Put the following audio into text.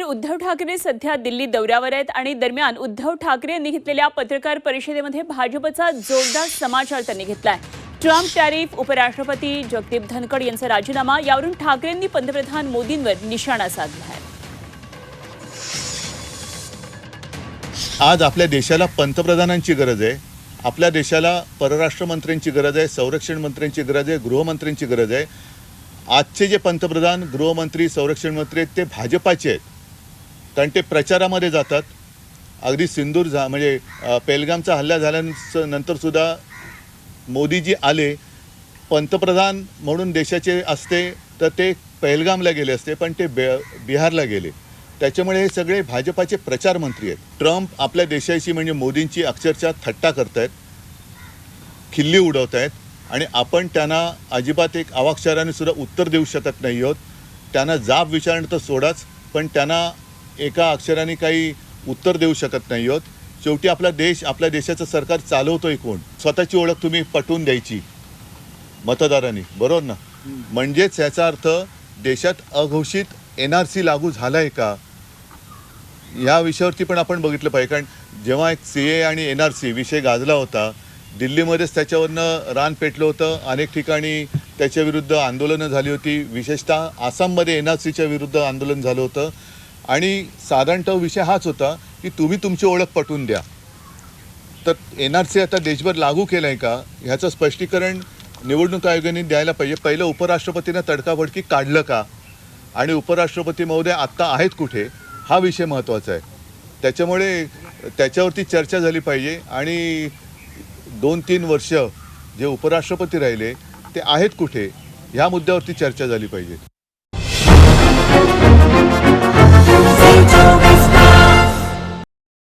तर उद्धव ठाकरे सध्या दिल्ली दौऱ्यावर आहेत आणि दरम्यान उद्धव ठाकरे यांनी घेतलेल्या पत्रकार परिषदेमध्ये भाजपचा जोरदार समाचार त्यांनी घेतलाय. ट्रम्प टॅरिफ उपराष्ट्रपती जगदीप धनखड यांचा राजीनामा यावरून ठाकरेंनी पंतप्रधान मोदींवर निशाणा साधला आहे. आज आपल्या देशाला पंतप्रधानांची गरज आहे. आपल्या देशाला परराष्ट्र मंत्र्यांची गरज आहे संरक्षण मंत्र्यांची गरज आहे गृहमंत्र्यांची गरज आहे. आजचे जे पंतप्रधान गृहमंत्री संरक्षण मंत्री आहेत ते भाजपाचे आहेत. कारण ते प्रचारामध्ये जातात. अगदी सिंदूर झा म्हणजे पेलगामचा हल्ला झाल्यानंतर सुद्धा मोदीजी आले. पंतप्रधान म्हणून देशाचे असते तर ते पहलगामला गेले असते पण ते बे बिहारला गेले. त्याच्यामुळे हे सगळे भाजपाचे प्रचार मंत्री आहेत. ट्रम्प आपल्या देशाशी म्हणजे मोदींची अक्षरशः थट्टा करतायत. खिल्ली उडवत आहेत आणि आपण त्यांना अजिबात एक अवाक्षराने सुद्धा उत्तर देऊ शकत नाही आहोत. त्यांना जाब विचारणं तर सोडाच पण त्यांना एका अक्षराने काही उत्तर देऊ शकत नाही आहोत शेवटी आपला देश आपल्या देशाचं सरकार चालवतोय कोण? स्वतःची ओळख तुम्ही पटवून द्यायची. मतदारांनी बरोबर ना? म्हणजेच याचा अर्थ देशात अघोषित एन आर सी लागू झाला आहे का? या विषयावरती पण आपण बघितलं पाहिजे. कारण जेव्हा एक सी ए आणि एन आर सी विषय गाजला होता दिल्लीमध्येच त्याच्यावरनं रान पेटलं होतं. अनेक ठिकाणी त्याच्या विरुद्ध आंदोलनं झाली होती. विशेषतः आसाममध्ये एन आर सीच्या विरुद्ध आंदोलन झालं होतं. आणि साधारणतः विषय हाच होता की तुम्ही तुमची ओळख पटवून द्या. तर एन आर सी आता देशभर लागू केलं आहे का? ह्याचं स्पष्टीकरण निवडणूक आयोगाने द्यायला पाहिजे. पहिलं उपराष्ट्रपतीनं तडकाफडकी काढलं का? आणि उपराष्ट्रपती महोदय आत्ता आहेत कुठे? हा विषय महत्त्वाचा आहे. त्याच्यामुळे त्याच्यावरती चर्चा झाली पाहिजे आणि दोन तीन वर्ष जे उपराष्ट्रपती राहिले ते आहेत कुठे? ह्या मुद्द्यावरती चर्चा झाली पाहिजे.